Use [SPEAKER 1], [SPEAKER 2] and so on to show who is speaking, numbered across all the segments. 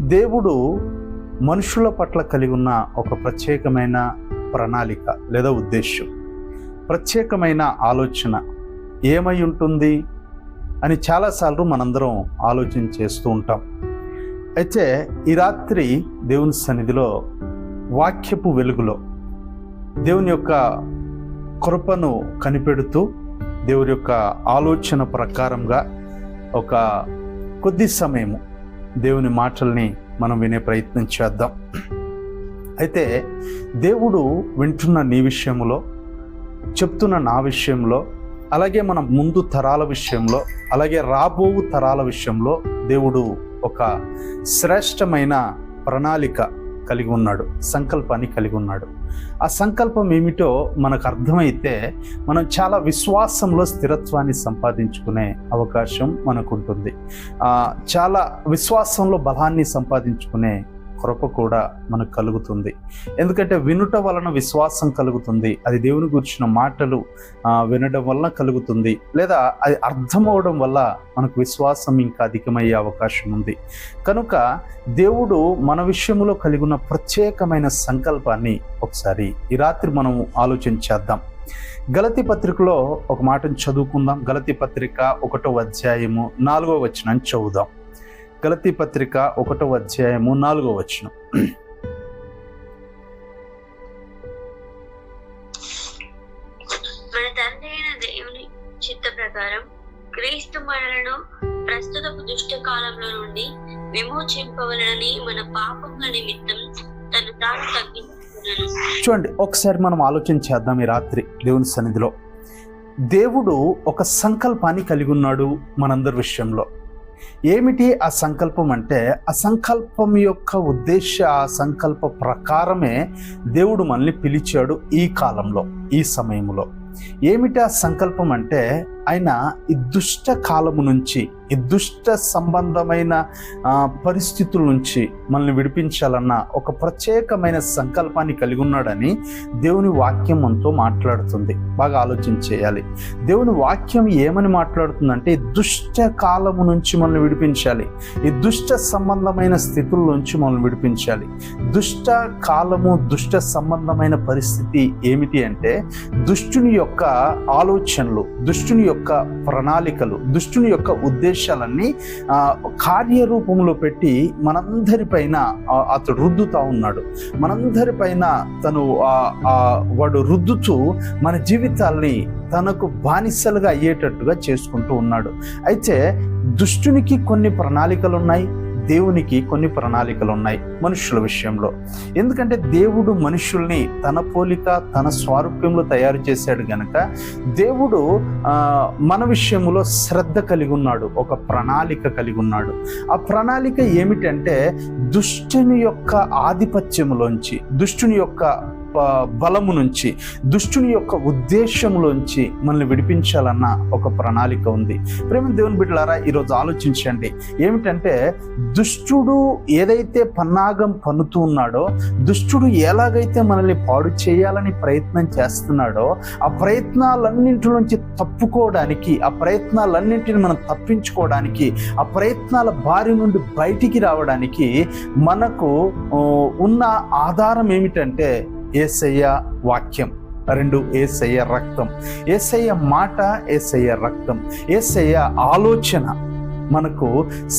[SPEAKER 1] దేవుడు మనుషుల పట్ల కలిగి ఉన్న ఒక ప్రత్యేకమైన ప్రణాళిక లేదా ఉద్దేశం ప్రత్యేకమైన ఆలోచన ఏమై ఉంటుంది అని చాలాసార్లు మనందరం ఆలోచన చేస్తూ ఉంటాం. అయితే ఈ రాత్రి దేవుని సన్నిధిలో వాక్యపు వెలుగులో దేవుని యొక్క కృపను కనిపెడుతూ దేవుని యొక్క ఆలోచన ప్రకారంగా ఒక కొద్ది సమయము దేవుని మాటల్ని మనం వినే ప్రయత్నం చేద్దాం. అయితే దేవుడు వింటున్న నీ విషయంలో చెప్తున్న నా విషయంలో అలాగే మన ముందు తరాల విషయంలో అలాగే రాబో తరాల విషయంలో దేవుడు ఒక శ్రేష్టమైన ప్రణాళిక కలిగి ఉన్నాడు సంకల్పాన్ని కలిగి ఉన్నాడు. ఆ సంకల్పం ఏమిటో మనకు అర్థమైతే మనం చాలా విశ్వాసంలో స్థిరత్వాన్ని సంపాదించుకునే అవకాశం మనకు ఉంటుంది చాలా విశ్వాసంలో బలాన్ని సంపాదించుకునే కృప కూడా మనకు కలుగుతుంది. ఎందుకంటే వినుట వలన విశ్వాసం కలుగుతుంది. అది దేవుని గురించిన మాటలు వినడం వలన కలుగుతుంది. లేదా అది అర్థమవడం వల్ల మనకు విశ్వాసం ఇంకా అధికమయ్యే అవకాశం ఉంది. కనుక దేవుడు మన విషయంలో కలిగి ఉన్న ప్రత్యేకమైన సంకల్పాన్ని ఒకసారి ఈ రాత్రి మనం ఆలోచించేద్దాం గలతి పత్రికలో ఒక మాటను చదువుకుందాం. గలతి పత్రిక ఒకటో అధ్యాయము నాలుగో వచనం చదువుదాం. గలతి పత్రిక ఒకటో అధ్యాయము నాలుగో వచనం.
[SPEAKER 2] క్రీస్తు మనలను ప్రస్తుతపు దుష్ట కాలంలో నుండి విమోచింపవలనని మన పాపముల నిమిత్తం తను తాను తగ్గించుకున్నాను
[SPEAKER 1] చూడండి ఒకసారి మనం ఆలోచన చేద్దాం ఈ రాత్రి దేవుని సన్నిధిలో. దేవుడు ఒక సంకల్పాన్ని కలిగి ఉన్నాడు మనందరి విషయంలో. ఏమిటి ఆ సంకల్పం అంటే? ఆ సంకల్పం యొక్క ఉద్దేశ ఆ సంకల్ప ప్రకారమే దేవుడు మనల్ని పిలిచాడు ఈ కాలంలో ఈ సమయంలో. ఏమిటి ఆ సంకల్పం అంటే? ఆయన ఈ దుష్ట కాలము నుంచి ఈ దుష్ట సంబంధమైన పరిస్థితుల నుంచి మనల్ని విడిపించాలన్న ఒక ప్రత్యేకమైన సంకల్పాన్ని కలిగి ఉన్నాడని దేవుని వాక్యం మనతో మాట్లాడుతుంది. బాగా ఆలోచన చేయాలి. దేవుని వాక్యం ఏమని మాట్లాడుతుందంటే దుష్ట కాలము నుంచి మనల్ని విడిపించాలి. ఈ దుష్ట సంబంధమైన స్థితుల నుంచి మనల్ని విడిపించాలి. దుష్ట కాలము దుష్ట సంబంధమైన పరిస్థితి ఏమిటి అంటే దుష్టుని యొక్క ఆలోచనలు దుష్టుని యొక్క యొక్క ప్రణాళికలు దుష్టుని యొక్క ఉద్దేశాలన్నీ కార్యరూపంలో పెట్టి మనందరిపైన అతడు రుద్దుతా ఉన్నాడు. మనందరిపైన తను వాడు రుద్దుతూ మన జీవితాల్ని తనకు బానిసలుగా అయ్యేటట్టుగా చేసుకుంటూ ఉన్నాడు. అయితే దుష్టునికి కొన్ని ప్రణాళికలు ఉన్నాయి దేవునికి కొన్ని ప్రణాళికలు ఉన్నాయి మనుషుల విషయంలో. ఎందుకంటే దేవుడు మనుషుల్ని తన పోలిక తన స్వారూప్యంలో తయారు చేశాడు గనక దేవుడు మన విషయంలో శ్రద్ధ కలిగి ఉన్నాడు ఒక ప్రణాళిక కలిగి ఉన్నాడు ఆ ప్రణాళిక ఏమిటంటే దుష్టుని యొక్క ఆధిపత్యములోంచి దుష్టుని యొక్క బలము నుంచి దుష్టుని యొక్క ఉద్దేశంలోంచి మనల్ని విడిపించాలన్న ఒక ప్రణాళిక ఉంది. ప్రేమ దేవుని బిడ్డలారా ఈరోజు ఆలోచించండి. ఏమిటంటే దుష్టుడు ఏదైతే పన్నాగం పన్నుతూ ఉన్నాడో దుష్టుడు ఎలాగైతే మనల్ని పాడు చేయాలని ప్రయత్నం చేస్తున్నాడో ఆ ప్రయత్నాలన్నింటి నుంచి తప్పుకోవడానికి ఆ ప్రయత్నాలన్నింటిని మనం తప్పించుకోవడానికి ఆ ప్రయత్నాల బారి నుండి బయటికి రావడానికి మనకు ఉన్న ఆధారం ఏమిటంటే ఏసయ్య వాక్యం. రెండు ఏసయ్య రక్తం. ఏసయ్య మాట ఏసయ్య రక్తం. ఏసయ్య ఆలోచన. మనకు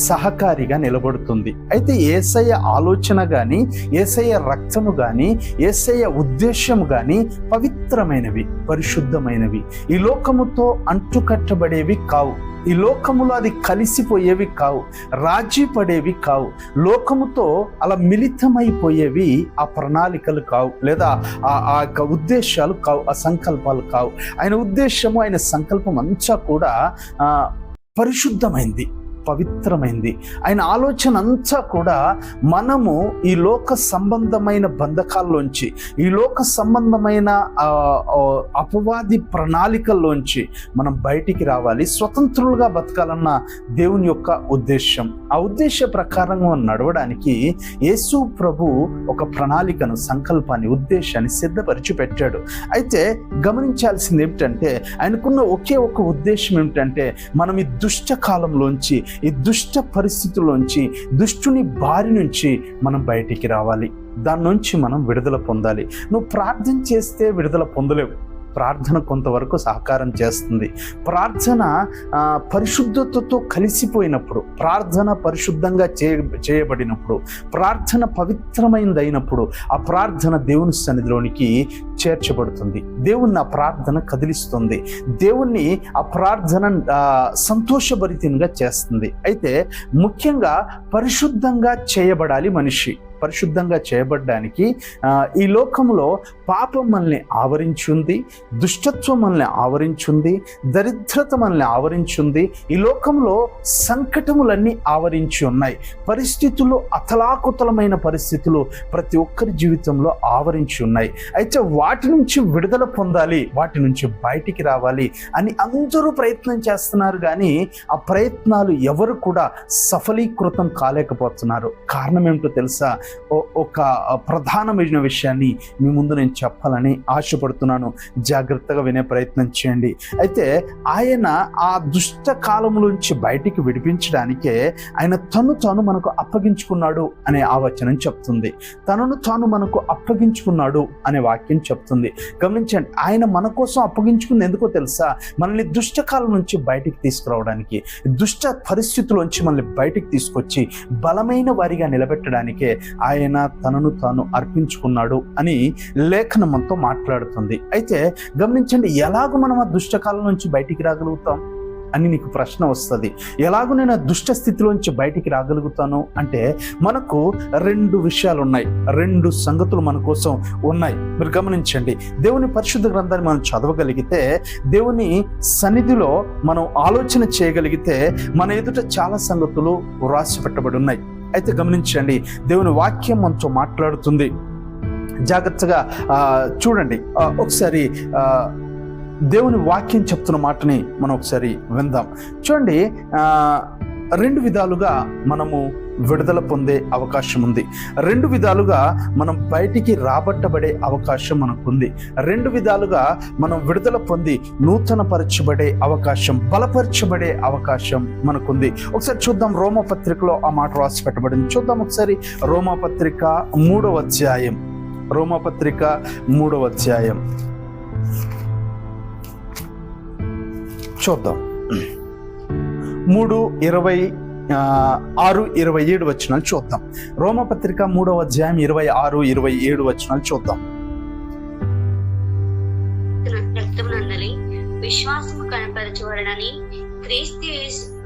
[SPEAKER 1] సహకారిగా నిలబడుతుంది. అయితే ఏసయ్య ఆలోచన కానీ ఏసయ్య రక్తము కానీ ఏసయ్య ఉద్దేశము కానీ పవిత్రమైనవి పరిశుద్ధమైనవి. ఈ లోకముతో అంటుకట్టబడేవి కావు. ఈ లోకములో అది కలిసిపోయేవి కావు. రాజీ పడేవి కావు. లోకముతో అలా మిళితమైపోయేవి ఆ ప్రణాళికలు కావు లేదా ఆ ఆ యొక్క ఉద్దేశాలు కావు ఆ సంకల్పాలు కావు. ఆయన ఉద్దేశము ఆయన సంకల్పం అంతా కూడా పరిశుద్ధమైంది. పవిత్రమైంది. ఆయన ఆలోచన అంతా కూడా మనము ఈ లోక సంబంధమైన బంధకాల్లోంచి ఈ లోక సంబంధమైన అపవాది ప్రణాళికల్లోంచి మనం బయటికి రావాలి. స్వతంత్రులుగా బతకాలన్న దేవుని యొక్క ఉద్దేశం ఆ ఉద్దేశ ప్రకారంగా నడవడానికి యేసు ప్రభు ఒక ప్రణాళికను సంకల్పాన్ని ఉద్దేశాన్ని సిద్ధపరిచి పెట్టాడు అయితే గమనించాల్సింది ఏమిటంటే ఆయనకున్న ఒకే ఒక ఉద్దేశం ఏమిటంటే మనం ఈ దుష్ట కాలంలోంచి ఈ దుష్ట పరిస్థితుల్లోంచి దుష్టుని బారి నుంచి మనం బయటికి రావాలి. దాని నుంచి మనం విడుదల పొందాలి. నువ్వు ప్రార్థన చేస్తే విడుదల పొందలేవు. ప్రార్థన కొంతవరకు సహకారం చేస్తుంది. ప్రార్థన పరిశుద్ధతతో కలిసిపోయినప్పుడు ప్రార్థన పరిశుద్ధంగా చేయ చేయబడినప్పుడు ప్రార్థన పవిత్రమైనది అయినప్పుడు ఆ ప్రార్థన దేవుని సన్నిధిలోనికి చేర్చబడుతుంది. దేవుణ్ణి ఆ ప్రార్థన కదిలిస్తుంది. దేవుణ్ణి ఆ ప్రార్థన సంతోషభరితంగా చేస్తుంది. అయితే ముఖ్యంగా పరిశుద్ధంగా చేయబడాలి మనిషి. పరిశుద్ధంగా చేయబడ్డానికి ఈ లోకంలో పాపం మనల్ని ఆవరించుంది దుష్టత్వం మనల్ని ఆవరించుంది దరిద్రత మనల్ని ఆవరించుంది ఈ లోకంలో సంకటములన్నీ ఆవరించి ఉన్నాయి. పరిస్థితులు అతలాకుతలమైన పరిస్థితులు ప్రతి ఒక్కరి జీవితంలో ఆవరించి ఉన్నాయి. అయితే వాటి నుంచి విడుదల పొందాలి వాటి నుంచి బయటికి రావాలి అని అందరూ ప్రయత్నం చేస్తున్నారు కానీ ఆ ప్రయత్నాలు ఎవరు కూడా సఫలీకృతం కాలేకపోతున్నారు. కారణం ఏమిటో తెలుసా? ఒక ప్రధానమైన విషయాన్ని మీ ముందు నేను చెప్పాలని ఆశపడుతున్నాను. జాగ్రత్తగా వినే ప్రయత్నం చేయండి. అయితే ఆయన ఆ దుష్ట కాలంలోంచి బయటికి విడిపించడానికే ఆయన తను తాను మనకు అప్పగించుకున్నాడు అనే ఆ వచనం చెప్తుంది. తనను తాను మనకు అప్పగించుకున్నాడు అనే వాక్యం చెప్తుంది. గమనించండి ఆయన మన కోసం అప్పగించుకుంది ఎందుకో తెలుసా? మనల్ని దుష్టకాలం నుంచి బయటికి తీసుకురావడానికి దుష్ట పరిస్థితుల్లోంచి మనల్ని బయటికి తీసుకొచ్చి బలమైన వారిగా నిలబెట్టడానికే ఆయన తనను తాను అర్పించుకున్నాడు అని లేఖనం మనతో మాట్లాడుతుంది. అయితే గమనించండి ఎలాగో మనం ఆ దుష్టకాలం నుంచి బయటికి రాగలుగుతాం అని నీకు ప్రశ్న వస్తుంది. ఎలాగో నేను దుష్ట స్థితిలోంచి బయటికి రాగలుగుతాను అంటే మనకు రెండు విషయాలు ఉన్నాయి. రెండు సంగతులు మన కోసం ఉన్నాయి. మీరు గమనించండి దేవుని పరిశుద్ధ గ్రంథాన్ని మనం చదవగలిగితే దేవుని సన్నిధిలో మనం ఆలోచన చేయగలిగితే మన ఎదుట చాలా సంగతులు వ్రాసి పెట్టబడి ఉన్నాయి. అయితే గమనించండి దేవుని వాక్యం మనతో మాట్లాడుతుంది. జాగ్రత్తగా చూడండి ఒకసారి దేవుని వాక్యం చెప్తున్న మాటని మనం ఒకసారి విందాం. చూడండి రెండు విధాలుగా మనము విడుదల పొందే అవకాశం ఉంది. రెండు విధాలుగా మనం బయటికి రాబట్టబడే అవకాశం మనకుంది. రెండు విధాలుగా మనం విడుదల పొంది నూతన పరచబడే అవకాశం బలపరచబడే అవకాశం మనకుంది. ఒకసారి చూద్దాం రోమపత్రికలో ఆ మాట రాసి పెట్టబడింది చూద్దాం ఒకసారి రోమపత్రిక మూడవ అధ్యాయం. రోమపత్రిక మూడవ అధ్యాయం. చూద్దాం. మూడు ఇరవై ఆరు ఇరవై ఏడు వచనాలు చూద్దాం. రోమపత్రిక మూడవ అధ్యాయం ఇరవై ఆరు ఇరవై ఏడు వచనాలు చూద్దాం.
[SPEAKER 2] రక్తమునందలి విశ్వాసము కనపరచబడనని క్రీస్తు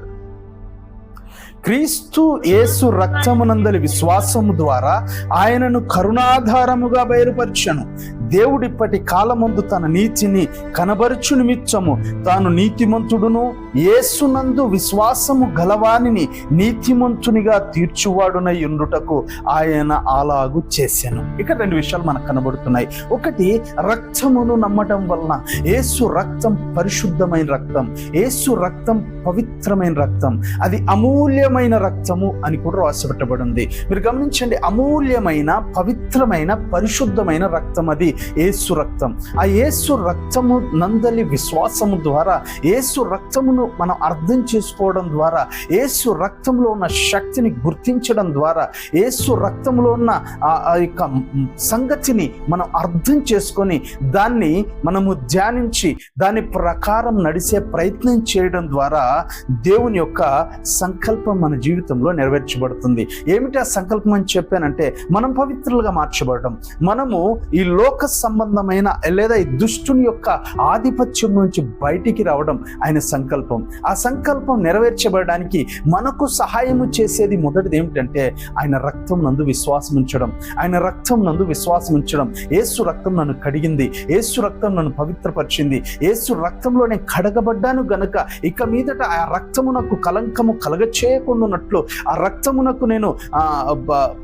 [SPEAKER 1] క్రీస్తు యేసు రక్తమునందలి విశ్వాసము ద్వారా ఆయనను కరుణాధారముగా బయలుపరచను. దేవుడిప్పటి కాలమందు తన నీతిని కనబరుచు నిమిత్తము తాను నీతిమంతుడును యేసునందు విశ్వాసము గలవానిని నీతిమంతునిగా తీర్చువాడునై ఉండుటకు ఆయన అలాగు చేశాను ఇక్కడ రెండు విషయాలు మనకు కనబడుతున్నాయి. ఒకటి రక్తమును నమ్మటం వలన యేసు రక్తం పరిశుద్ధమైన రక్తం యేసు రక్తం పవిత్రమైన రక్తం అది అమూల్యమైన రక్తము అని కూడా రాసిపెట్టబడి ఉంది మీరు గమనించండి అమూల్యమైన పవిత్రమైన పరిశుద్ధమైన రక్తం అది. ఏసు రక్తం. ఆ ఏసు రక్తము నందలి విశ్వాసము ద్వారా ఏసు రక్తమును మనం అర్థం చేసుకోవడం ద్వారా ఏసు రక్తంలో ఉన్న శక్తిని గుర్తించడం ద్వారా ఏసు రక్తంలో ఉన్న ఆ ఆ యొక్క సంగతిని మనం అర్థం చేసుకొని దాన్ని మనము ధ్యానించి దాని ప్రకారం నడిచే ప్రయత్నం చేయడం ద్వారా దేవుని యొక్క సంకల్పం మన జీవితంలో నెరవేర్చబడుతుంది. ఏమిటి ఆ సంకల్పం అని చెప్పానంటే మనం పవిత్రులుగా మార్చబడటం మనము ఈ లోక సంబంధమైన లేదా ఈ దుష్టుని యొక్క ఆధిపత్యం నుంచి బయటికి రావడం ఆయన సంకల్పం. ఆ సంకల్పం నెరవేర్చబడడానికి మనకు సహాయము చేసేది మొదటిది ఏమిటంటే ఆయన రక్తం నందు విశ్వాసం ఉంచడం. ఆయన రక్తం నందు విశ్వాసం ఉంచడం. ఏసు రక్తం నన్ను కడిగింది. ఏసు రక్తం నన్ను పవిత్రపరిచింది. ఏసు రక్తంలో నేను కడగబడ్డాను గనక ఇక మీదట ఆ రక్తమునకు కలంకము కలగచేయకుండాన్నట్లు ఆ రక్తమునకు నేను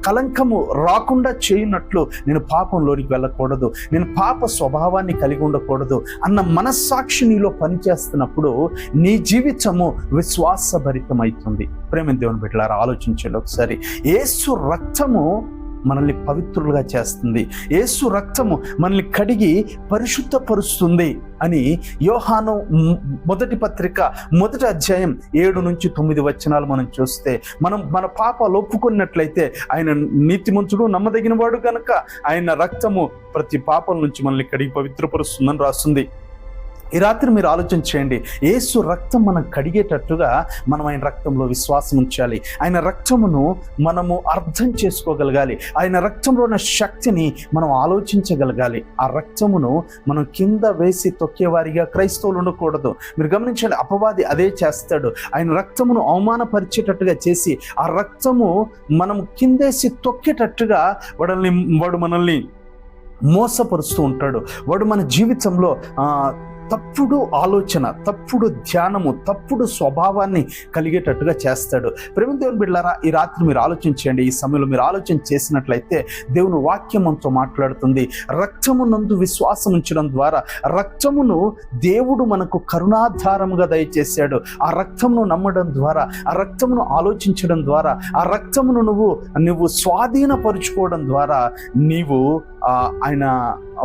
[SPEAKER 1] కలంకము రాకుండా చేయనట్లు నేను పాపంలోనికి వెళ్ళకూడదు. నేను పాప స్వభావాన్ని కలిగి ఉండకూడదు అన్న మనస్సాక్షి నీలో పనిచేస్తున్నప్పుడు నీ జీవితము విశ్వాసభరితమవుతుంది. ప్రేమ దేవుని బిడ్డలారా ఆలోచించండి ఒకసారి. ఏసు రక్తము మనల్ని పవిత్రులుగా చేస్తుంది. యేసు రక్తము మనల్ని కడిగి పరిశుద్ధపరుస్తుంది అని యోహాను మొదటి పత్రిక మొదటి అధ్యాయం ఏడు నుంచి తొమ్మిది వచనాలు మనం చూస్తే మనం మన పాపాలు ఒప్పుకున్నట్లయితే ఆయన నీతిమంతుడు నమ్మదగిన వాడు కనుక ఆయన రక్తము ప్రతి పాపం నుంచి మనల్ని కడిగి పవిత్రపరుస్తుందని రాస్తుంది. ఈ రాత్రి మీరు ఆలోచన చేయండి. ఏసు రక్తం మనం కడిగేటట్టుగా మనం ఆయన రక్తంలో విశ్వాసం ఉంచాలి. ఆయన రక్తమును మనము అర్థం చేసుకోగలగాలి. ఆయన రక్తంలో ఉన్న శక్తిని మనం ఆలోచించగలగాలి. ఆ రక్తమును మనం కింద వేసి తొక్కేవారిగా క్రైస్తవులు ఉండకూడదు. మీరు గమనించండి అపవాది అదే చేస్తాడు. ఆయన రక్తమును అవమానపరిచేటట్టుగా చేసి ఆ రక్తము మనం కిందేసి తొక్కేటట్టుగా వాడల్ని వాడు మనల్ని మోసపరుస్తూ ఉంటాడు. వాడు మన జీవితంలో ఆ, తప్పుడు ఆలోచన తప్పుడు ధ్యానము తప్పుడు స్వభావాన్ని కలిగేటట్టుగా చేస్తాడు. ప్రేమ దేవుని బిడ్డారా ఈ రాత్రి మీరు ఆలోచించండి. ఈ సమయంలో మీరు ఆలోచన చేసినట్లయితే దేవుని వాక్యం మనతో మాట్లాడుతుంది. రక్తము నందు విశ్వాసం ఉంచడం ద్వారా రక్తమును దేవుడు మనకు కరుణాధారముగా దయచేశాడు. ఆ రక్తమును నమ్మడం ద్వారా ఆ రక్తమును ఆలోచించడం ద్వారా ఆ రక్తమును నువ్వు నువ్వు స్వాధీనపరుచుకోవడం ద్వారా నీవు ఆయన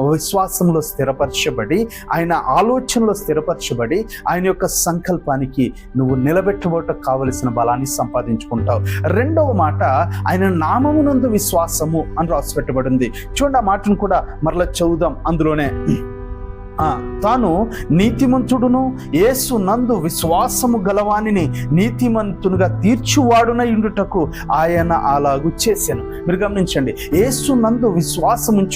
[SPEAKER 1] విశ్వాసంలో స్థిరపరచబడి ఆయన ఆలోచనలో స్థిరపరచబడి ఆయన యొక్క సంకల్పానికి నువ్వు నిలబెట్టబోట కావలసిన బలాన్ని సంపాదించుకుంటావు. రెండవ మాట ఆయన నామమునందు విశ్వాసము అని రాసి పెట్టబడింది చూడండి ఆ మాటను కూడా మరలా చదువుదాం అందులోనే. తాను నీతిమంతుడును యేసు నందు విశ్వాసము గలవానిని నీతిమంతునుగా తీర్చువాడునై ఉండుటకు ఆయన అలాగు చేశాను. మీరు గమనించండి యేసు నందు విశ్వాసం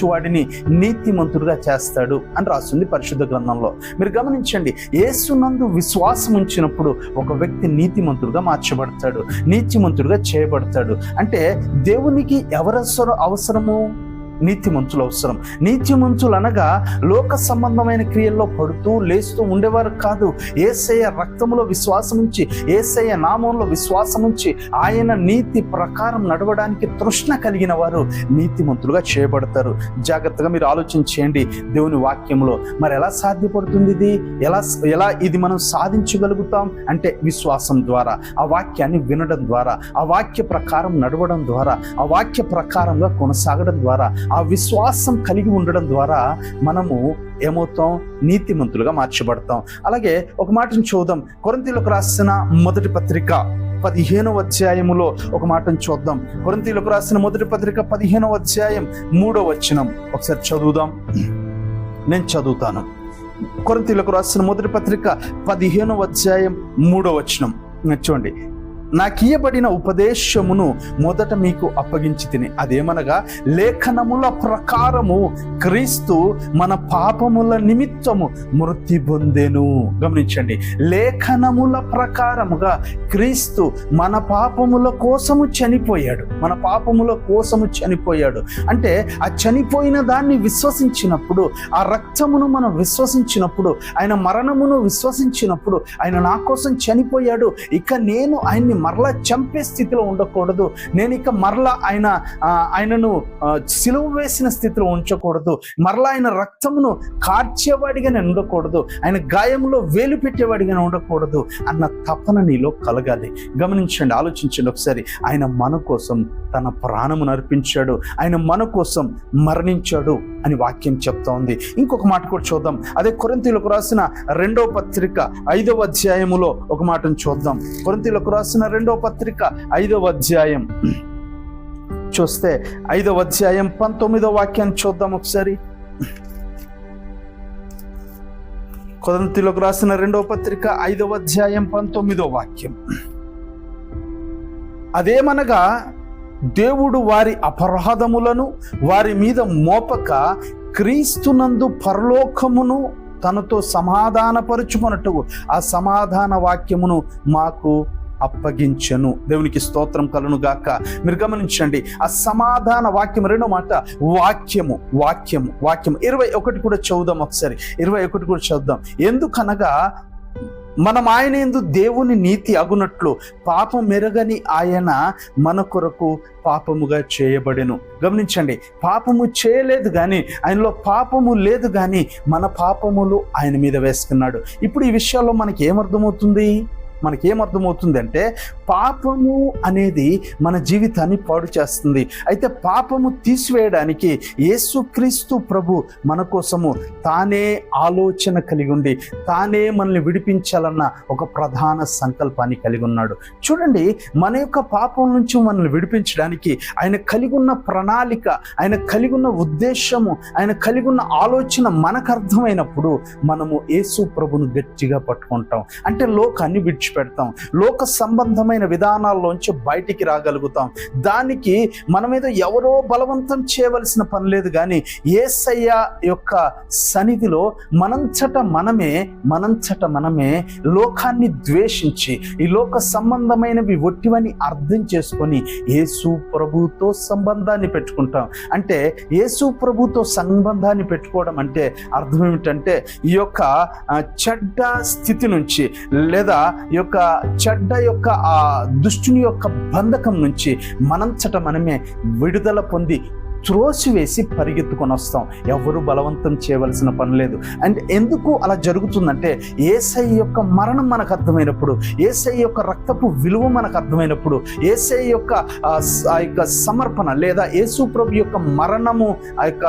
[SPEAKER 1] నీతిమంతుడుగా చేస్తాడు అని రాస్తుంది పరిశుద్ధ గ్రంథంలో. మీరు గమనించండి యేసు నందు విశ్వాసం ఉంచినప్పుడు ఒక వ్యక్తి నీతిమంతుడుగా మార్చబడతాడు నీతిమంతుడుగా చేయబడతాడు. అంటే దేవునికి ఎవరసరు అవసరము? నీతి మంచులు అవసరం. నీతి మంచులు అనగా లోక సంబంధమైన క్రియల్లో పడుతూ లేస్తూ ఉండేవారు కాదు. ఏసయ్య రక్తంలో విశ్వాసం ఉంచి ఏసయ్య నామంలో విశ్వాసం ఉంచి ఆయన నీతి ప్రకారం నడవడానికి తృష్ణ కలిగిన వారు నీతిమంతులుగా చేయబడతారు. జాగ్రత్తగా మీరు ఆలోచించేయండి దేవుని వాక్యంలో. మరి ఎలా సాధ్యపడుతుంది ఇది? ఎలా ఎలా ఇది మనం సాధించగలుగుతాం? అంటే విశ్వాసం ద్వారా ఆ వాక్యాన్ని వినడం ద్వారా ఆ వాక్య ప్రకారం నడవడం ద్వారా ఆ వాక్య ప్రకారంగా కొనసాగడం ద్వారా ఆ విశ్వాసం కలిగి ఉండడం ద్వారా మనము ఏమవుతాం? నీతిమంతులుగా మార్చబడతాం. అలాగే ఒక మాటను చూద్దాం. కొరంతీలకు రాసిన మొదటి పత్రిక పదిహేనవ అధ్యాయములో ఒక మాటను చూద్దాం. కొరంతీలకు రాసిన మొదటి పత్రిక పదిహేనవ అధ్యాయం మూడో వచనం. ఒకసారి చదువుదాం. నేను చదువుతాను. కొరంతీలకు రాసిన మొదటి పత్రిక పదిహేనవ అధ్యాయం మూడో వచనం. చూడండి. నాకు ఉపదేశమును మొదట మీకు అప్పగించి తిని అదేమనగా లేఖనముల ప్రకారము క్రీస్తు మన పాపముల నిమిత్తము మృతి పొందెను. గమనించండి. లేఖనముల ప్రకారముగా క్రీస్తు మన పాపముల కోసము చనిపోయాడు. మన పాపముల కోసము చనిపోయాడు. అంటే ఆ చనిపోయిన దాన్ని విశ్వసించినప్పుడు ఆ రక్తమును మనం విశ్వసించినప్పుడు ఆయన మరణమును విశ్వసించినప్పుడు ఆయన నా కోసం చనిపోయాడు. ఇక నేను ఆయన్ని మరలా చంపే స్థితిలో ఉండకూడదు. నేను ఇక మరలా ఆయన ఆయనను సిలువ వేసిన స్థితిలో ఉంచకూడదు. మరలా ఆయన రక్తమును కార్చేవాడిగా నేను ఉండకూడదు. ఆయన గాయంలో వేలు పెట్టేవాడిగా ఉండకూడదు అన్న తపన నీలో కలగాలి. గమనించండి ఆలోచించండి ఒకసారి. ఆయన మన కోసం తన ప్రాణమును అర్పించాడు. ఆయన మన కోసం మరణించాడు అని వాక్యం చెప్తా ఉంది. ఇంకొక మాట కూడా చూద్దాం. అదే కొరంతీలకు రాసిన రెండవ పత్రిక ఐదవ అధ్యాయములో ఒక మాటను చూద్దాం. కొరంతీలకు రాసిన రెండో పత్రిక ఐదవ అధ్యాయం. చూస్తే ఐదవ అధ్యాయం పంతొమ్మిదో వాక్యాన్ని చూద్దాం ఒకసారి. కొదంతిలోకి రాసిన రెండవ పత్రిక ఐదవ అధ్యాయం పంతొమ్మిదో వాక్యం. అదేమనగా దేవుడు వారి అపరాధములను వారి మీద మోపక క్రీస్తునందు పరలోకమును తనతో సమాధానపరుచుకున్నట్టు ఆ సమాధాన వాక్యమును మాకు అప్పగించను. దేవునికి స్తోత్రం కలను గాక మీరు గమనించండి ఆ సమాధాన వాక్యం రెండో మాట వాక్యము వాక్యము వాక్యము. ఇరవై ఒకటి కూడా చదువుదాం ఒకసారి. ఇరవై ఒకటి కూడా చదువుదాం. ఎందుకనగా మనం ఆయన ఎందు దేవుని నీతి అగునట్లు పాపం మెరగని ఆయన మన కొరకు పాపముగా చేయబడెను. గమనించండి పాపము చేయలేదు కానీ ఆయనలో పాపము లేదు కానీ మన పాపములు ఆయన మీద వేసుకున్నాడు. ఇప్పుడు ఈ విషయాల్లో మనకి ఏమర్థమవుతుంది? మనకి అంటే పాపము అనేది మన జీవితాన్ని పాడు చేస్తుంది. అయితే పాపము తీసివేయడానికి యేసుక్రీస్తు ప్రభు మన కోసము తానే ఆలోచన కలిగి ఉండి తానే మనల్ని విడిపించాలన్న ఒక ప్రధాన సంకల్పాన్ని కలిగి ఉన్నాడు. చూడండి మన యొక్క పాపం నుంచి మనల్ని విడిపించడానికి ఆయన కలిగి ఉన్న ప్రణాళిక ఆయన కలిగి ఉన్న ఉద్దేశము ఆయన కలిగి ఉన్న ఆలోచన మనకు అర్థమైనప్పుడు మనము యేసు ప్రభును గట్టిగా పట్టుకుంటాం. అంటే లోకాన్ని విడిచి విడిచిపెడతాం లోక సంబంధమైన విధానాల్లోంచి బయటికి రాగలుగుతాం. దానికి మన మీద ఎవరో బలవంతం చేయవలసిన పని లేదు కానీ ఏసయ్య యొక్క సన్నిధిలో మనంచట మనమే మనంచట మనమే లోకాన్ని ద్వేషించి ఈ లోక సంబంధమైనవి ఒట్టివని అర్థం చేసుకొని యేసు ప్రభుతో సంబంధాన్ని పెట్టుకుంటాం. అంటే యేసు ప్రభుతో సంబంధాన్ని పెట్టుకోవడం అంటే అర్థం ఏమిటంటే ఈ యొక్క చెడ్డ స్థితి నుంచి లేదా ఈ యొక్క చెడ్డ యొక్క ఆ దుష్టుని యొక్క బంధకం నుంచి మనంచట మనమే విడుదల పొంది త్రోసివేసి పరిగెత్తుకొని వస్తాం. ఎవరు బలవంతం చేయవలసిన పని లేదు. అండ్ ఎందుకు అలా జరుగుతుందంటే ఏసై యొక్క మరణం మనకు అర్థమైనప్పుడు ఏసై యొక్క రక్తపు విలువ మనకు అర్థమైనప్పుడు ఏసై యొక్క ఆ, ఆ యొక్క సమర్పణ లేదా యేసు ప్రభు యొక్క మరణము ఆ యొక్క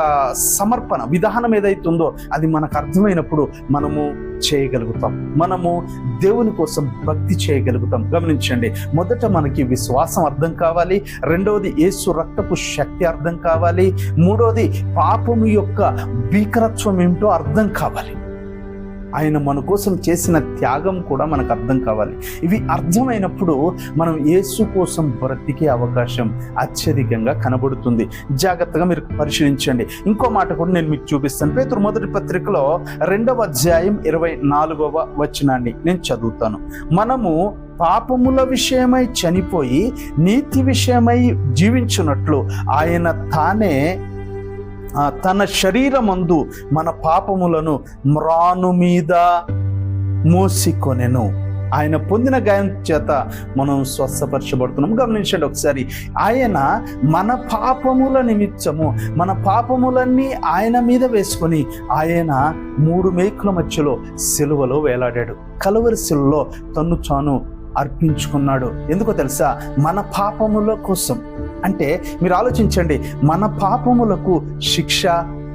[SPEAKER 1] సమర్పణ విధానం ఏదైతుందో అది మనకు అర్థమైనప్పుడు మనము చేయగలుగుతాం. మనము దేవుని కోసం భక్తి చేయగలుగుతాం. గమనించండి మొదట మనకి విశ్వాసం అర్థం కావాలి రెండవది యేసు రక్తపు శక్తి అర్థం కావాలి మూడవది పాపము యొక్క భీకరత్వం ఏమిటో అర్థం కావాలి. ఆయన మన కోసం చేసిన త్యాగం కూడా మనకు అర్థం కావాలి. ఇవి అర్థమైనప్పుడు మనం యేసు కోసం బ్రతికే అవకాశం అత్యధికంగా కనబడుతుంది. జాగ్రత్తగా మీరు పరిశీలించండి. ఇంకో మాట కూడా నేను మీకు చూపిస్తాను. పేతురు మొదటి పత్రికలో రెండవ అధ్యాయం ఇరవై నాలుగవ వచనాన్ని నేను చదువుతాను. మనము పాపముల విషయమై చనిపోయి నీతి విషయమై జీవించున్నట్లు ఆయన తానే తన శరీరమందు మన పాపములను మ్రాను మీద మోసికొనెను. ఆయన పొందిన గాయం చేత మనం స్వస్థపరచబడుతున్నాం గమనించండి ఒకసారి. ఆయన మన పాపముల నిమిత్తము మన పాపములన్నీ ఆయన మీద వేసుకొని ఆయన మూడు మేకుల మధ్యలో సిలువలో వేలాడాడు. కలువరి సిలువలో తన్ను తాను అర్పించుకున్నాడు. ఎందుకో తెలుసా? మన పాపముల కోసం. అంటే మీరు ఆలోచించండి మన పాపములకు శిక్ష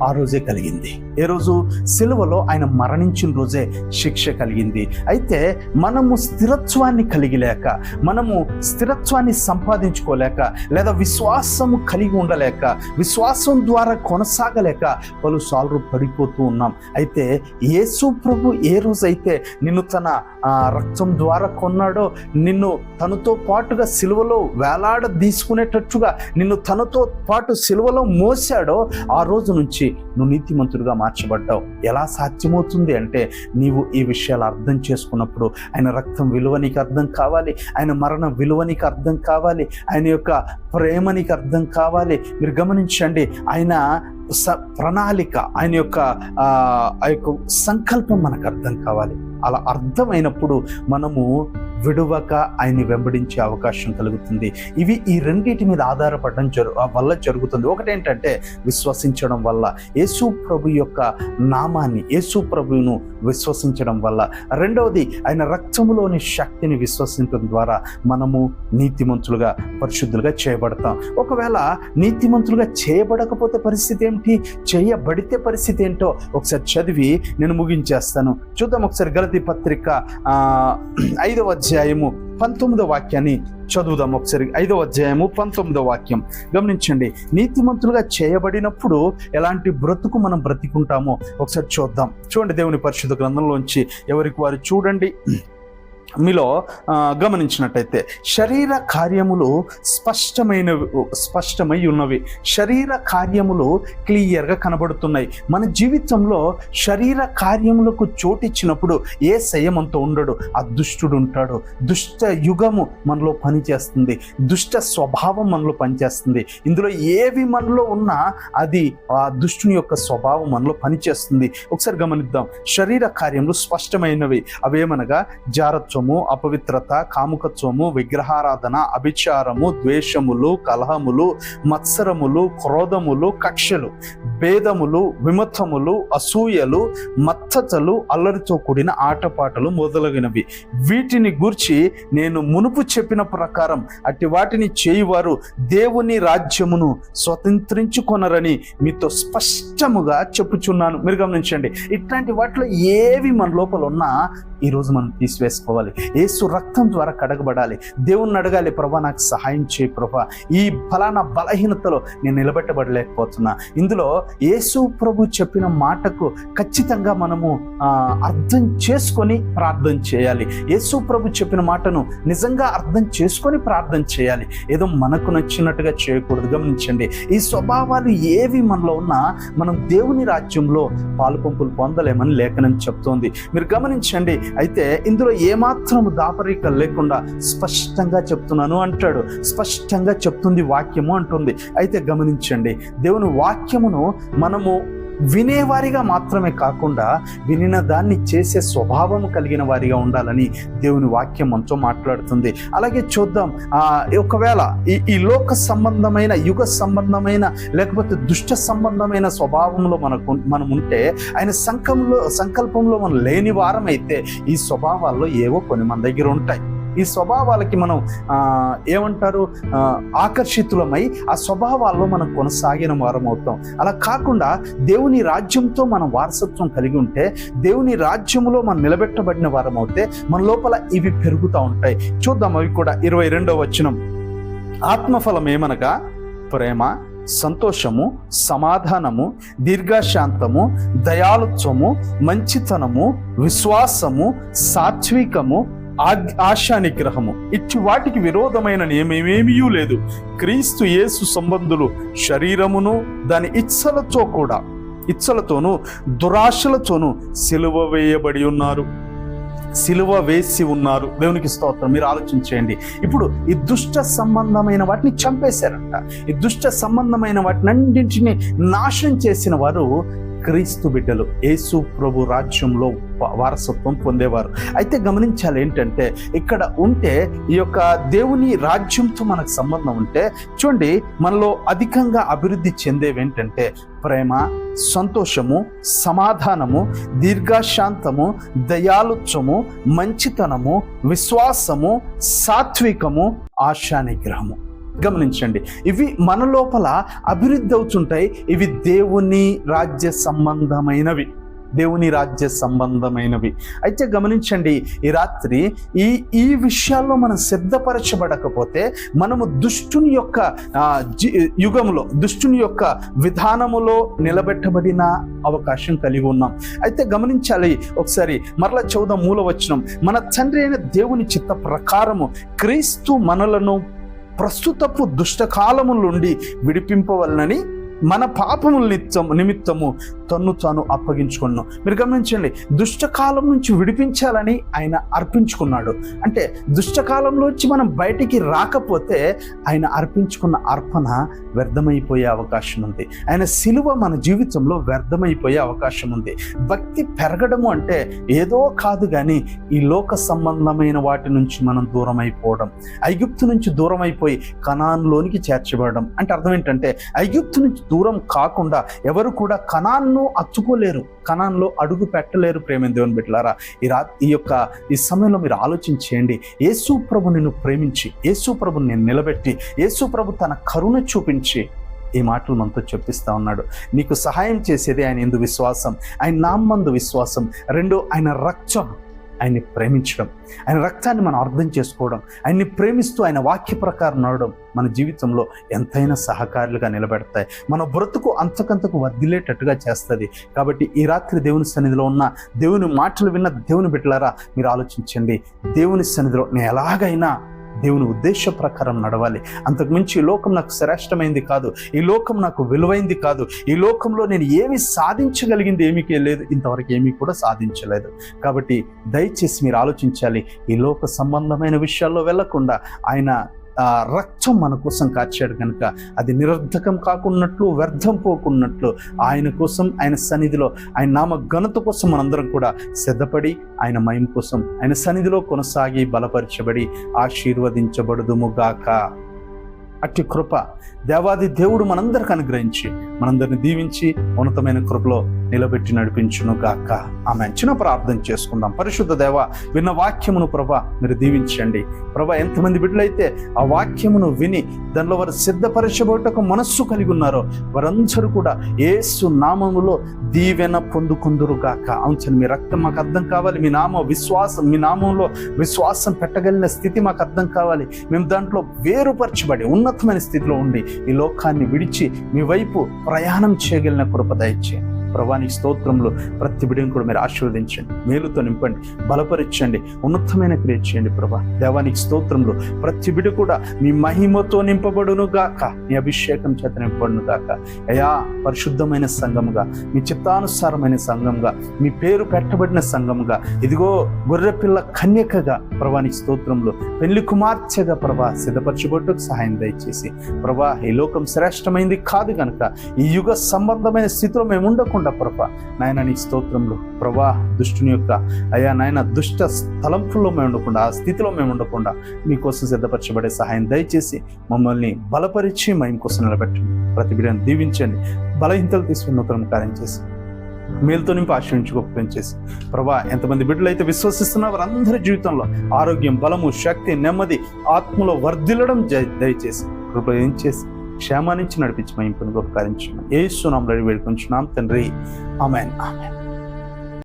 [SPEAKER 1] ఆ రోజే కలిగింది. ఏ రోజు సిలువలో ఆయన మరణించిన రోజే శిక్ష కలిగింది. అయితే మనము స్థిరత్వాన్ని కలిగి లేక మనము స్థిరత్వాన్ని సంపాదించుకోలేక లేదా విశ్వాసము కలిగి ఉండలేక విశ్వాసం ద్వారా కొనసాగలేక పలుసార్లు పడిపోతూ ఉన్నాం. అయితే యేసు ప్రభు ఏ రోజైతే నిన్ను తన ఆ, రక్తం ద్వారా కొన్నాడో నిన్ను తనతో పాటుగా సిలువలో వేలాడ తీసుకునేటట్టుగా నిన్ను తనతో పాటు సిలువలో మోసాడో ఆ రోజు నుంచి నువ్వు నీతిమంతుడిగా మార్చబడ్డావు? ఎలా సాధ్యమవుతుంది అంటే నీవు ఈ విషయాలు అర్థం చేసుకున్నప్పుడు ఆయన రక్తం విలువ నీకు అర్థం కావాలి ఆయన మరణం విలువ నీకు అర్థం కావాలి ఆయన యొక్క ప్రేమ నీకు అర్థం కావాలి. మీరు గమనించండి ఆయన ప్రణాళిక ఆయన యొక్క ఆ యొక్క సంకల్పం మనకు అర్థం కావాలి. అలా అర్థమైనప్పుడు మనము విడువక ఆయన్ని వెంబడించే అవకాశం కలుగుతుంది. ఇవి ఈ రెండింటి మీద ఆధారపడడం జరు వల్ల జరుగుతుంది. ఒకటేంటంటే విశ్వసించడం వల్ల యేసు ప్రభు యొక్క నామాన్ని యేసు ప్రభువును విశ్వసించడం వల్ల. రెండవది ఆయన రక్తములోని శక్తిని విశ్వసించడం ద్వారా మనము నీతిమంతులుగా పరిశుద్ధులుగా చేయబడతాం. ఒకవేళ నీతిమంతులుగా చేయబడకపోతే పరిస్థితి ఏంటి? చేయబడితే పరిస్థితి ఏంటో ఒకసారి చదివి నేను ముగించేస్తాను. చూద్దాం ఒకసారి గలతి పత్రిక ఐదవ అధ్యాయము పంతొమ్మిదో వాక్యాన్ని చదువుదాం ఒకసారి. ఐదవ అధ్యాయము పంతొమ్మిదో వాక్యం. గమనించండి నీతిమంతులుగా చేయబడినప్పుడు ఎలాంటి బ్రతుకు మనం బ్రతికుంటామో ఒకసారి చూద్దాం. చూడండి దేవుని పరిశుద్ధ గ్రంథంలోంచి ఎవరికి వారు చూడండి. మీలో గమనించినట్టయితే శరీర కార్యములు స్పష్టమైన స్పష్టమై ఉన్నవి. శరీర కార్యములు క్లియర్గా కనబడుతున్నాయి. మన జీవితంలో శరీర కార్యములకు చోటిచ్చినప్పుడు ఏ సయమంతో ఉండడు. ఆ దుష్టుడు ఉంటాడు. దుష్ట యుగము మనలో పనిచేస్తుంది. దుష్ట స్వభావం మనలో పనిచేస్తుంది. ఇందులో ఏవి మనలో ఉన్నా అది ఆ దుష్టుని యొక్క స్వభావం మనలో పనిచేస్తుంది. ఒకసారి గమనిద్దాం. శరీర కార్యములు స్పష్టమైనవి. అవేమనగా జారత్వం మోసము అపవిత్రత కాముకత్వము విగ్రహారాధన అభిచారము ద్వేషములు కలహములు మత్సరములు క్రోధములు కక్షలు భేదములు విమతములు అసూయలు మత్తతలు అల్లరితో కూడిన ఆటపాటలు మొదలగినవి. వీటిని గూర్చి నేను మునుపు చెప్పిన ప్రకారం అట్టి వాటిని చేయువారు దేవుని రాజ్యమును స్వతంత్రించుకొనరని మీతో స్పష్టముగా చెప్పుచున్నాను. మీరు గమనించండి ఇట్లాంటి వాటిలో ఏవి మన లోపల ఉన్నా ఈరోజు మనం తీసివేసుకోవాలి. ఏసు రక్తం ద్వారా కడగబడాలి. దేవుణ్ణి అడగాలి ప్రభా నాకు సహాయం చేయి ప్రభా. ఈ ఫలానా బలహీనతలో నేను నిలబెట్టబడలేకపోతున్నా. ఇందులో యేసు ప్రభు చెప్పిన మాటకు ఖచ్చితంగా మనము అర్థం చేసుకొని ప్రార్థన చేయాలి. యేసు ప్రభు చెప్పిన మాటను నిజంగా అర్థం చేసుకొని ప్రార్థన చేయాలి. ఏదో మనకు నచ్చినట్టుగా చేయకూడదు. గమనించండి. ఈ స్వభావాలు ఏవి మనలో ఉన్నా మనం దేవుని రాజ్యంలో పాలు పంపులు పొందలేమని లేఖనం చెప్తోంది. మీరు గమనించండి అయితే ఇందులో ఏమాత్రం దాపరిక లేకుండా స్పష్టంగా చెప్తున్నాను అంటాడు. స్పష్టంగా చెప్తుంది వాక్యము అంటుంది. అయితే గమనించండి. దేవుని వాక్యమును మనము వినేవారిగా మాత్రమే కాకుండా వినిన దాన్ని చేసే స్వభావం కలిగిన వారిగా ఉండాలని దేవుని వాక్యం మనతో మాట్లాడుతుంది. అలాగే చూద్దాం ఒకవేళ ఈ ఈ లోక సంబంధమైన యుగ సంబంధమైన లేకపోతే దుష్ట సంబంధమైన స్వభావంలో మనకు మనం ఉంటే ఆయన సంకంలో సంకల్పంలో మనం లేని వారం అయితే ఈ స్వభావాల్లో ఏవో కొన్ని మన దగ్గర ఉంటాయి. ఈ స్వభావాలకి మనం ఏమంటారు ఆకర్షితులమై ఆ స్వభావాల్లో మనం కొనసాగిన వారం అవుతాం అలా కాకుండా దేవుని రాజ్యంతో మనం వారసత్వం కలిగి ఉంటే దేవుని రాజ్యములో మనం నిలబెట్టబడిన వారం అవుతే మన లోపల ఇవి పెరుగుతూ ఉంటాయి. చూద్దాం అవి కూడా ఇరవై రెండవ వచనం. ఆత్మఫలం ఏమనగా? ప్రేమ సంతోషము సమాధానము దీర్ఘశాంతము దయాళుత్వము మంచితనము విశ్వాసము సాత్వికము ఆశా నిగ్రహము ఇచ్చి వాటికి విరోధమైన నియమేమేమీ లేదు. క్రీస్తు యేసు సంబంధులు శరీరమును దాని ఇచ్చలతో కూడా ఇచ్చలతోనూ దురాశలతోనూ సిలువ వేయబడి ఉన్నారు. సిలువ వేసి ఉన్నారు. దేవునికి స్తోత్రం. మీరు ఆలోచించేయండి. ఇప్పుడు ఈ దుష్ట సంబంధమైన వాటిని చంపేశారంట. ఈ దుష్ట సంబంధమైన వాటినన్నింటినీ నాశనం చేసిన వారు క్రీస్తు బిడ్డలు యేసు ప్రభు రాజ్యంలో వారసత్వం పొందేవారు. అయితే గమనించాలి ఏంటంటే ఇక్కడ ఉంటే ఈ యొక్క దేవుని రాజ్యంతో మనకు సంబంధం ఉంటే చూడండి మనలో అధికంగా అభివృద్ధి చెందేవి ఏంటంటే ప్రేమ సంతోషము సమాధానము దీర్ఘశాంతము దయాలుత్వము మంచితనము విశ్వాసము సాత్వికము ఆశానిగ్రహము. గమనించండి. ఇవి మన లోపల అభివృద్ధి అవుతుంటాయి. ఇవి దేవుని రాజ్య సంబంధమైనవి. దేవుని రాజ్య సంబంధమైనవి. అయితే గమనించండి ఈ రాత్రి ఈ ఈ విషయాల్లో మనం సిద్ధపరచబడకపోతే మనము దుష్టుని యొక్క యుగంలో దుష్టుని యొక్క విధానములో నిలబెట్టబడిన అవకాశం కలిగి ఉన్నాం. అయితే గమనించాలి ఒకసారి మరలా చౌద మూలవచనం. మన తండ్రి అయిన దేవుని చిత్త ప్రకారము క్రీస్తు మనలను ప్రస్తుతపు దుష్టకాలము నుండి విడిపింపవలనని మన పాపముల నిత్యం నిమిత్తము తన్ను తాను అప్పగించుకున్నాను. మీరు గమనించండి దుష్టకాలం నుంచి విడిపించాలని ఆయన అర్పించుకున్నాడు. అంటే దుష్టకాలంలోంచి మనం బయటికి రాకపోతే ఆయన అర్పించుకున్న అర్పణ వ్యర్థమైపోయే అవకాశం ఉంది. ఆయన సిలువ మన జీవితంలో వ్యర్థమైపోయే అవకాశం ఉంది. భక్తి పెరగడము అంటే ఏదో కాదు కానీ ఈ లోక సంబంధమైన వాటి నుంచి మనం దూరం అయిపోవడం ఐగుప్తు నుంచి దూరం అయిపోయి కణాన్లోనికి చేర్చబడడం. అంటే అర్థం ఏంటంటే ఐగుప్తు నుంచి దూరం కాకుండా ఎవరు కూడా కణాన్ కణాన్ను అచ్చుకోలేరు కణాన్లో అడుగు పెట్టలేరు ప్రేమ దేవుని బిడ్డలారా. ఈ రా ఈ యొక్క ఈ సమయంలో మీరు ఆలోచించేయండి. యేసు ప్రభు నిన్ను ప్రేమించి యేసు ప్రభుని నేను నిలబెట్టి యేసు ప్రభు తన కరుణ చూపించి ఈ మాటలు మనతో చెప్పిస్తూ ఉన్నాడు. నీకు సహాయం చేసేది ఆయన ఎందు విశ్వాసం ఆయన నామందు విశ్వాసం రెండు ఆయన రక్షణ. ఆయన్ని ప్రేమించడం ఆయన రక్తాన్ని మనం అర్థం చేసుకోవడం ఆయన్ని ప్రేమిస్తూ ఆయన వాక్య ప్రకారం నడవడం మన జీవితంలో ఎంతైనా సహకారులుగా నిలబెడతాయి. మన బ్రతుకు అంతకంతకు వర్దిలేటట్టుగా చేస్తుంది. కాబట్టి ఈ రాత్రి దేవుని సన్నిధిలో ఉన్న దేవుని మాటలు విన్న దేవుని బిడ్డలారా మీరు ఆలోచించండి. దేవుని సన్నిధిలో నేను ఎలాగైనా దేవుని ఉద్దేశ ప్రకారం నడవాలి. అంతకుమించి ఈ లోకం నాకు శ్రేష్టమైంది కాదు. ఈ లోకం నాకు విలువైంది కాదు. ఈ లోకంలో నేను ఏమి సాధించగలిగింది ఏమీ లేదు. ఇంతవరకు ఏమీ కూడా సాధించలేదు. కాబట్టి దయచేసి మీరు ఆలోచించాలి. ఈ లోక సంబంధమైన విషయాల్లో వెళ్ళకుండా ఆయన రక్తం మన కోసం కాచాడు కనుక అది నిరర్ధకం కాకున్నట్లు వ్యర్థం పోకున్నట్లు ఆయన కోసం ఆయన సన్నిధిలో ఆయన నామ ఘనత కోసం మనందరం కూడా సిద్ధపడి ఆయన మయం కోసం ఆయన సన్నిధిలో కొనసాగి బలపరచబడి ఆశీర్వదించబడుదుముగాక అట్టి కృప దేవాది దేవుడు మనందరికి అనుగ్రహించి మనందరిని దీవించి ఉన్నతమైన కృపలో నిలబెట్టి నడిపించును గాక. ఆమె చిన్న ప్రార్థన చేసుకుందాం. పరిశుద్ధ దేవ విన్న వాక్యమును ప్రభా మీరు దీవించండి. ప్రభా ఎంతమంది బిడ్డలైతే ఆ వాక్యమును విని దానిలో వారు సిద్ధపరచబోటకు మనస్సు కలిగి ఉన్నారో వారందరూ కూడా ఏసు నామములో దీవెన పొందుకుందురు గాక. అవును మీ రక్తం మాకు అర్థం కావాలి. మీ నామ విశ్వాసం మీ నామంలో విశ్వాసం పెట్టగలిగిన స్థితి మాకు అర్థం కావాలి. మేము దాంట్లో వేరుపరచబడి ఉన్నతమైన స్థితిలో ఉండి ఈ లోకాన్ని విడిచి మీ వైపు ప్రయాణం చేయగలిగిన కృప దయచేయండి. ప్రభానికి స్తోత్రంలో ప్రతి బిడ్డను కూడా మీరు ఆశీర్వదించండి మేలుతో నింపండి బలపరిచండి ఉన్నతమైన క్రియ చేయండి ప్రభా. దేవానికి స్తోత్రంలో ప్రతి బిడ్డ కూడా మీ మహిమతో నింపబడును గాక మీ అభిషేకం చేత నింపబడును గాక. అయా పరిశుద్ధమైన సంఘముగా మీ చిత్తానుసారమైన సంఘంగా మీ పేరు పెట్టబడిన సంఘముగా ఇదిగో గొర్రెపిల్ల కన్యకగా ప్రభానికి స్తోత్రంలో పెళ్ళి కుమార్తెగా ప్రభా సిద్ధపరచబట్టుకు సహాయం దయచేసి. ప్రభా ఈ లోకం శ్రేష్టమైంది కాదు కనుక ఈ యుగ సంబంధమైన స్థితిలో మేము ఉండకుండా ప్రభా నాయన నీ స్తోత్రంలో ప్రభా దుష్టుని యొక్క అయ్యా నాయన దుష్ట స్థలంపుల్లో మేము ఉండకుండా ఆ స్థితిలో మేము ఉండకుండా మీకోసం సిద్ధపరచబడే సహాయం దయచేసి మమ్మల్ని బలపరిచి మేము కోసం నిలబెట్టండి. ప్రతి బిడ్డను దీవించండి. బలహీనతలు తీసుకుని నూతన కార్యం చేసి మేలుతో నింపి ఆశ్రయించి గొప్ప చేసి ప్రభా ఎంతమంది బిడ్డలు అయితే విశ్వసిస్తున్నా వారందరి జీవితంలో ఆరోగ్యం బలము శక్తి నెమ్మది ఆత్మలో వర్ధిల్లడం దయచేసి కృప ఏం చేసి క్షేమానించి నడిపించి మహింపుని గొప్ప కార్యం ఏ సునాం రెడీ వేడుకుంటున్నాం తండ్రి ఆమెన్ ఆమెన్.